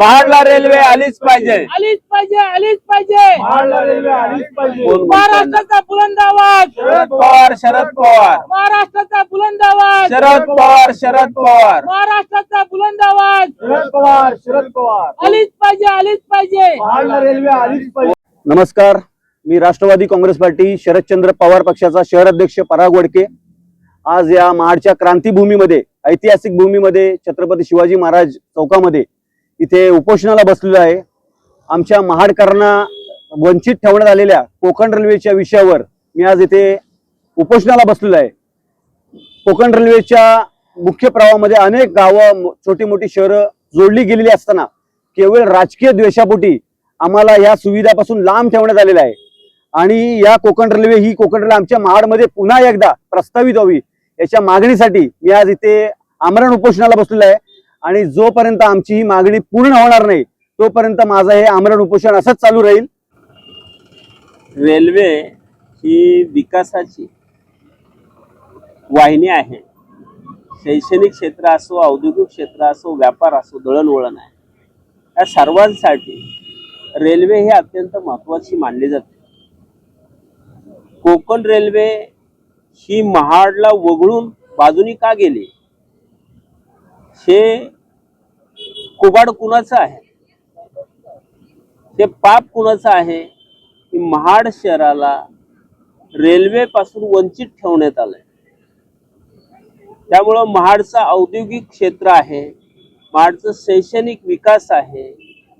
महाडला railway आलीच पाहिजे. आलीच पाहिजे आलीच पाहिजे. महाडला रेल्वे आलीच पाहिजे. कोण म्हणतंय? महाराष्ट्राचा बुलंद आवाज शरद पवार. शरद पवार. महाराष्ट्राचा बुलंद आवाज शरद पवार शरद पवार. महाराष्ट्राचा बुलंद आवाज शरद पवार शरद पवार. आलीच पाहिजे आलीच पाहिजे. महाडला रेल्वे आलीच पाहिजे. नमस्कार मी राष्ट्रवादी काँग्रेस पार्टी शरदचंद्र पवार पक्षाचा शहर अध्यक्ष पराग वडके. आज या महाडच्या क्रांतीभूमीमध्ये ऐतिहासिक भूमीमध्ये छत्रपती शिवाजी महाराज चौकामध्ये इथे उपोषणाला बसलेलो आहे. आमच्या महाडकरांना वंचित ठेवण्यात आलेल्या कोकण रेल्वेच्या विषयावर मी आज इथे उपोषणाला बसलेलो आहे. कोकण रेल्वेच्या मुख्य प्रवाहामध्ये अनेक गावं छोटी मोठी शहरं जोडली गेलेली असताना केवळ राजकीय द्वेषापोटी आम्हाला या सुविधापासून लांब ठेवण्यात आलेला आहे. आणि या कोकण रेल्वे ही कोकण रेल्वे आमच्या महाडमध्ये पुन्हा एकदा प्रस्तावित व्हावी याच्या मागणीसाठी मी आज इथे आमरण उपोषणाला बसलेलो आहे. आणि जोपर्यंत आमची ही मागणी पूर्ण होणार नाही तोपर्यंत माझं हे आमरण उपोषण असंच चालू राहील. रेल्वे ही विकासाची वाहिनी आहे. शैक्षणिक क्षेत्र असो औद्योगिक क्षेत्र असो व्यापार असो दळणवळण आहे. या सर्वांसाठी रेल्वे ही अत्यंत महत्वाची मानली जाते. कोकण रेल्वे ही महाडला वगळून बाजूनी का गेली? हे कुबाड कुणाचं आहे? हे पाप कुणाचं आहे? की महाड शहराला रेल्वे पासून वंचित ठेवण्यात आलंय. त्यामुळं महाडचं औद्योगिक क्षेत्र आहे महाडचं शैक्षणिक विकास आहे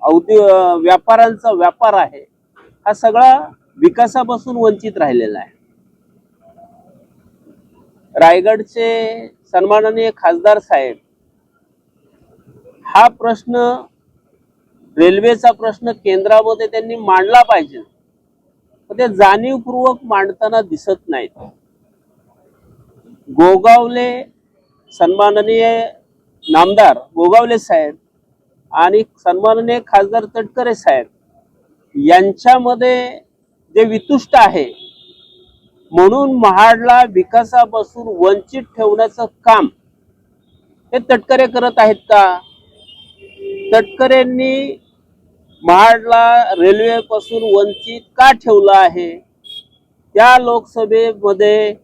औद्यो व्यापारांचा व्यापार आहे हा सगळा विकासापासून वंचित राहिलेला आहे. रायगडचे सन्माननीय खासदार साहेब हा प्रश्न रेल्वेचा प्रश्न केंद्रामध्ये त्यांनी मांडला पाहिजे. ते जाणीवपूर्वक मांडताना दिसत नाहीत. गोगावले सन्माननीय नामदार गोगावले साहेब आणि सन्माननीय खासदार तटकरे साहेब यांच्यामध्ये जे वितुष्ट आहे म्हणून महाडला विकासापासून वंचित ठेवण्याचं काम हे तटकरे करत आहेत का? तटकरेंनी महाडला रेल्वेपासून वंचित का ठेवलं आहे? त्या लोकसभेमध्ये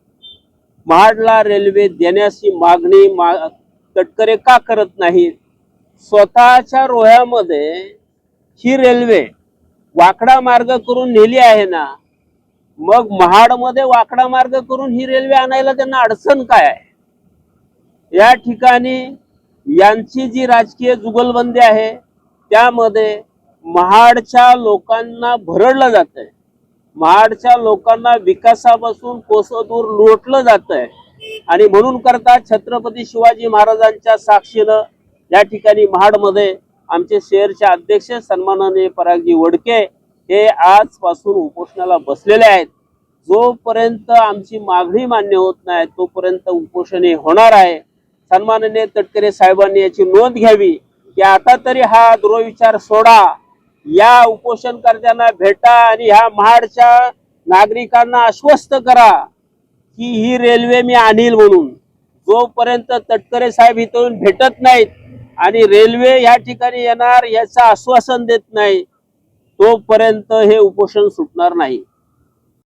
महाडला रेल्वे देण्याची मागणी मा तटकरे का करत नाहीत? स्वतःच्या रोह्यामध्ये ही रेल्वे वाकडा मार्ग करून नेली आहे ना? मग महाडमध्ये वाकडा मार्ग करून ही रेल्वे आणायला त्यांना अडचण काय आहे? या ठिकाणी यांची जी राजकीय जुगलबंदी आहे त्यामध्ये महाडच्या लोकांना भरडलं जात आहे महाडच्या लोकांना विकासापासून कोसदूर लोटलं जात आहे आणि म्हणून करता छत्रपती शिवाजी महाराजांच्या साक्षीनं या ठिकाणी महाडमध्ये आमचे शहरचे अध्यक्ष सन्माननीय परागजी वडके हे आजपासून उपोषणाला बसलेले आहेत. जोपर्यंत आमची मागणी मान्य होत नाही तोपर्यंत उपोषण होणार आहे. सन्माननीय तटकरे साहेबांनी याची नोंद घ्यावी की आता तरी हा दुर्विचार सोडा. या उपोषणकर्त्यांना भेटा आणि ह्या महाडच्या नागरिकांना आश्वस्त करा की ही रेल्वे मी आणील म्हणून. जोपर्यंत तटकरे साहेब इथून भेटत नाहीत आणि रेल्वे या ठिकाणी येणार याचं आश्वासन देत नाही तोपर्यंत हे उपोषण सुटणार नाही.